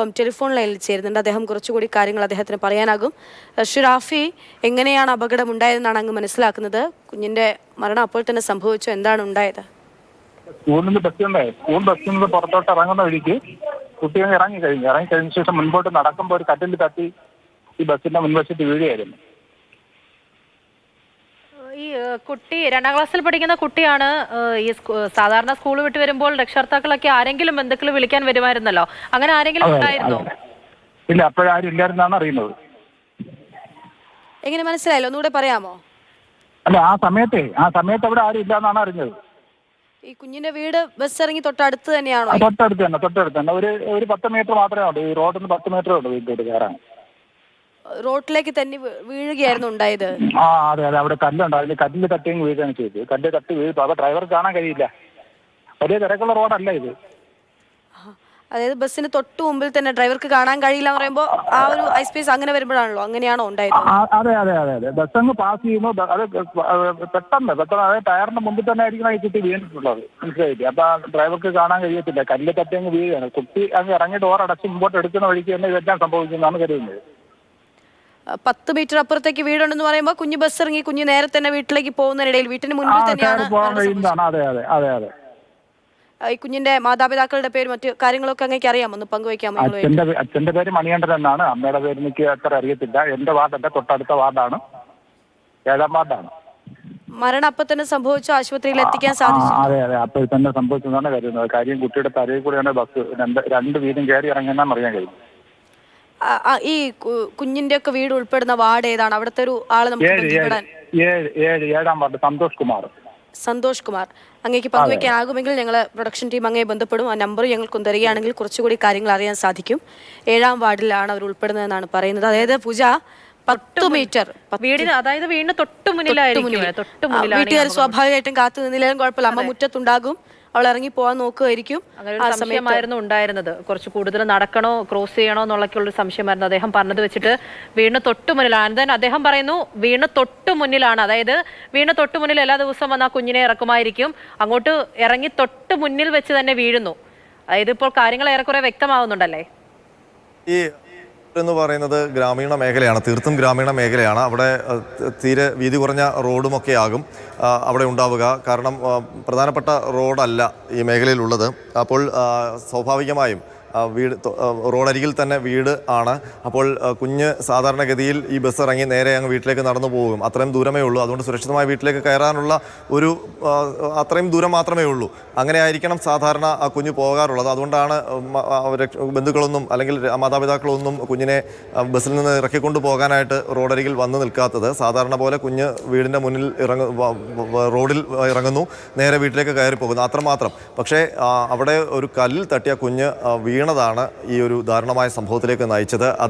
നമ്മളോടൊപ്പം ടെലിഫോൺ ലൈനിൽ ചേരുന്നുണ്ട്. അദ്ദേഹം കുറച്ചുകൂടി കാര്യങ്ങൾ അദ്ദേഹത്തിന് പറയാനാകും. ഷിറാഫി എങ്ങനെയാണ് അപകടം ഉണ്ടായതെന്നാണ് അങ്ങ് മനസ്സിലാക്കുന്നത്? കുഞ്ഞിന്റെ മരണം അപ്പോൾ തന്നെ സംഭവിച്ചു. എന്താണ് ഉണ്ടായത്? സ്കൂളിൽ നിന്ന് ബസ് ഉണ്ടായി. സ്കൂൾ ബസ്സിൽ നിന്ന് പുറത്തോട്ട് ഇറങ്ങുന്ന വഴിക്ക് കുട്ടികൾ ഇറങ്ങി കഴിഞ്ഞു ഇറങ്ങി കഴിഞ്ഞ ശേഷം മുൻപോട്ട് നടക്കുമ്പോൾ ഒരു കട്ടിൽ തട്ടി ഈ ബസ്സിന്റെ മുൻവശത്ത് വീഴുകയായിരുന്നു. കുട്ടി രണ്ടാം ക്ലാസ്സിൽ പഠിക്കുന്ന കുട്ടിയാണ് ഈ സാധാരണ സ്കൂൾ വിട്ട് വരുമ്പോൾ രക്ഷകർത്താക്കളൊക്കെ ആരെങ്കിലും ബന്ധുക്കൾ വിളിക്കാൻ വരുമായിരുന്നല്ലോ? അങ്ങനെ ആരെങ്കിലും ഉണ്ടായിരുന്നോ. ഇല്ല അപ്പോഴാരും ഇല്ലായിരുന്നാണ് അറിയുന്നത്. എങ്ങനെ മനസ്സിലായല്ലോ? ഒന്നുകൂടെ പറയാമോ? അല്ല ആ സമയത്തെ ആ സമയത്ത് അവിടെ ആരും ഇല്ലാന്നാണ് അറിഞ്ഞത്. ഈ കുഞ്ഞിന്റെ വീട് ബസ് ഇറങ്ങി തൊട്ടടുത്ത് തന്നെയാണോ? തൊട്ടടുത്ത് തന്നെ തൊട്ടടുത്ത് തന്നെ. ഒരു ഒരു പത്ത് മീറ്റർ മാത്രമേ ഉള്ളൂ. ഈ റോഡിൽ നിന്ന് പത്ത് മീറ്റർ ഉള്ളൂ വീട്ടിലോട്ട് കയറാൻ. റോട്ടിലേക്ക് തന്നെ വീഴുകയായിരുന്നു ഉണ്ടായത്? ആ അതെ അതെ അവിടെ കല്ലുണ്ട്. അതിൽ കല്ലിൽ തട്ടിയും വീഴുകയാണ് ചെയ്തത്. കല്ല് തട്ടി വീഴും. അപ്പൊ ഡ്രൈവർ കാണാൻ കഴിയില്ല. വലിയ തിരക്കുള്ള റോഡല്ല ഇത്. അതായത് ബസ്സിന് തൊട്ട് മുമ്പിൽ തന്നെ ഡ്രൈവർക്ക് കാണാൻ കഴിയില്ല എന്ന് പറയുമ്പോൾ ആ ഒരു ഐസ്പേസ് സ്പേസ് അങ്ങനെ വരുമ്പോഴാണല്ലോ അങ്ങനെയാണോ ഉണ്ടായത്? അതെ അതെ അതെ അതെ. ബസ് അങ്ങ് പാസ് ചെയ്യുന്നു ബ- അത് പെട്ടെന്ന് പെട്ടെന്ന് അതായത് ടയറിന്റെ മുമ്പിൽ തന്നെ ആയിരിക്കണം ഈ കുട്ടി വീണിട്ടുള്ളത്. മനസ്സിലായില്ലേ? അപ്പൊ ഡ്രൈവർക്ക് കാണാൻ കഴിയത്തില്ല. കല്ല് തട്ടി അങ്ങ് വീഴുകയാണ്. കുട്ടി അങ്ങ് ഇറങ്ങി ഡോർ അടച്ച് മുമ്പോട്ട് എടുക്കുന്ന വഴിക്ക് തന്നെ ഇതെല്ലാം സംഭവിക്കുന്നതാണ് കരുതുന്നത്. പത്ത് മീറ്റർ അപ്പുറത്തേക്ക് വീടുണ്ടെന്ന് പറയുമ്പോൾ കുഞ്ഞ് ബസ് ഇറങ്ങി കുഞ്ഞ് നേരെ തന്നെ വീട്ടിലേക്ക് പോകുന്നതിനിടയിൽ വീട്ടിന് മുന്നിൽ തന്നെയാണ് ഈ കുഞ്ഞിന്റെ മാതാപിതാക്കളുടെ പേര് മറ്റു കാര്യങ്ങളൊക്കെ അങ്ങേക്ക് അറിയാമോ? ഒന്ന് പങ്കുവയ്ക്കാമോ? അച്ഛന്റെ അച്ഛന്റെ പേര് മണികണ്ഠൻ എന്നാണ്. അമ്മയുടെ പേര് എനിക്ക് അത്ര അറിയത്തില്ല. എന്റെ വാർഡ് എന്റെ തൊട്ടടുത്ത വാർഡാണ്. ഏഴാം വാർഡാണ്. മരണം അപ്പൊ തന്നെ സംഭവിച്ചു? ആശുപത്രിയിൽ എത്തിക്കാൻ സാധിച്ചു? അതെ അതെ. അപ്പോൾ തന്നെ സംഭവിച്ചതാണ് കരുതുന്നത്. കാര്യം കുട്ടിയുടെ തലയിൽ കൂടെയാണ് ബസ് രണ്ട് വീടും കയറി ഇറങ്ങിയെന്നാണ് അറിയാൻ കഴിയും ഈ കുഞ്ഞിന്റെ ഒക്കെ വീട് ഉൾപ്പെടുന്ന വാർഡ് ഏതാണ്? അവിടുത്തെ ഒരു ആളെ നമുക്ക് ഏഴ് ബന്ധപ്പെടാൻ വാർഡ് സന്തോഷ് കുമാർ. സന്തോഷ് കുമാർ. അങ്ങേക്ക് പങ്കുവയ്ക്കാനാകുമെങ്കിൽ ഞങ്ങൾ പ്രൊഡക്ഷൻ ടീം അങ്ങേ ബന്ധപ്പെടും. ആ നമ്പർ ഞങ്ങൾക്കൊന്ന് തരികയാണെങ്കിൽ കുറച്ചുകൂടി കാര്യങ്ങൾ അറിയാൻ സാധിക്കും. ഏഴാം വാർഡിലാണ് അവർ ഉൾപ്പെടുന്നതെന്നാണ് പറയുന്നത്. അതായത് പൂജ പത്ത് മീറ്റർ വീടിന് അതായത് വീടിന് തൊട്ട് മുന്നിലായിരിക്കും വീട്ടുകാർ സ്വാഭാവികമായിട്ടും കാത്തു നിന്നില്ലാലും കുഴപ്പമില്ല. അമ്മ മുറ്റത്തുണ്ടാകും. അവൾ ഇറങ്ങി പോവാൻ നോക്കുമായിരിക്കും അങ്ങനെ ഒരു സംശയമായിരുന്നു ഉണ്ടായിരുന്നത്. കുറച്ച് കൂടുതൽ നടക്കണോ ക്രോസ് ചെയ്യണോ എന്നുള്ളൊക്കെയുള്ള സംശയമായിരുന്നു. അദ്ദേഹം പറഞ്ഞത് വെച്ചിട്ട് വീണ് തൊട്ട് മുന്നിലാണ് then അദ്ദേഹം പറയുന്നു വീണ് തൊട്ട് മുന്നിലാണ്. അതായത് വീണ് തൊട്ട് മുന്നിൽ എല്ലാ ദിവസവും വന്ന ആ കുഞ്ഞിനെ ഇറക്കുമായിരിക്കും. അങ്ങോട്ട് ഇറങ്ങി തൊട്ട് മുന്നിൽ വെച്ച് തന്നെ വീഴുന്നു. അതായത് ഇപ്പോൾ കാര്യങ്ങൾ ഏറെക്കുറെ വ്യക്തമാവുന്നുണ്ടല്ലേ? ഈ എന്ന് പറയുന്നത് ഗ്രാമീണ മേഖലയാണ് തീർത്തും ഗ്രാമീണ മേഖലയാണ്. അവിടെ തീരെ വീതി കുറഞ്ഞ റോഡുമൊക്കെ ആകും അവിടെ ഉണ്ടാവുക. കാരണം പ്രധാനപ്പെട്ട റോഡല്ല ഈ മേഖലയിലുള്ളത്. അപ്പോൾ സ്വാഭാവികമായും വീട് റോഡരികിൽ തന്നെ വീട് ആണ്. അപ്പോൾ കുഞ്ഞ് സാധാരണഗതിയിൽ ഈ ബസ് ഇറങ്ങി നേരെ അങ്ങ് വീട്ടിലേക്ക് നടന്നു പോകും. അത്രയും ദൂരമേ ഉള്ളൂ. അതുകൊണ്ട് സുരക്ഷിതമായി വീട്ടിലേക്ക് കയറാനുള്ള ഒരു അത്രയും ദൂരം മാത്രമേ ഉള്ളൂ. അങ്ങനെ ആയിരിക്കണം സാധാരണ ആ കുഞ്ഞ് പോകാറുള്ളത്. അതുകൊണ്ടാണ് ബന്ധുക്കളൊന്നും അല്ലെങ്കിൽ മാതാപിതാക്കളൊന്നും കുഞ്ഞിനെ ബസ്സിൽ നിന്ന് ഇറക്കിക്കൊണ്ട് പോകാനായിട്ട് റോഡരികിൽ വന്ന് നിൽക്കാത്തത്. സാധാരണ പോലെ കുഞ്ഞ് വീടിന്റെ മുന്നിൽ ഇറങ്ങ റോഡിൽ ഇറങ്ങുന്നു നേരെ വീട്ടിലേക്ക് കയറി പോകുന്നു അത്രമാത്രം. പക്ഷേ അവിടെ ഒരു കല്ലിൽ തട്ടിയ കുഞ്ഞ് ആ, വീണതാണ് ഈ ഒരു ദാരുണമായ സംഭവത്തിലേക്ക് നയിച്ചത്.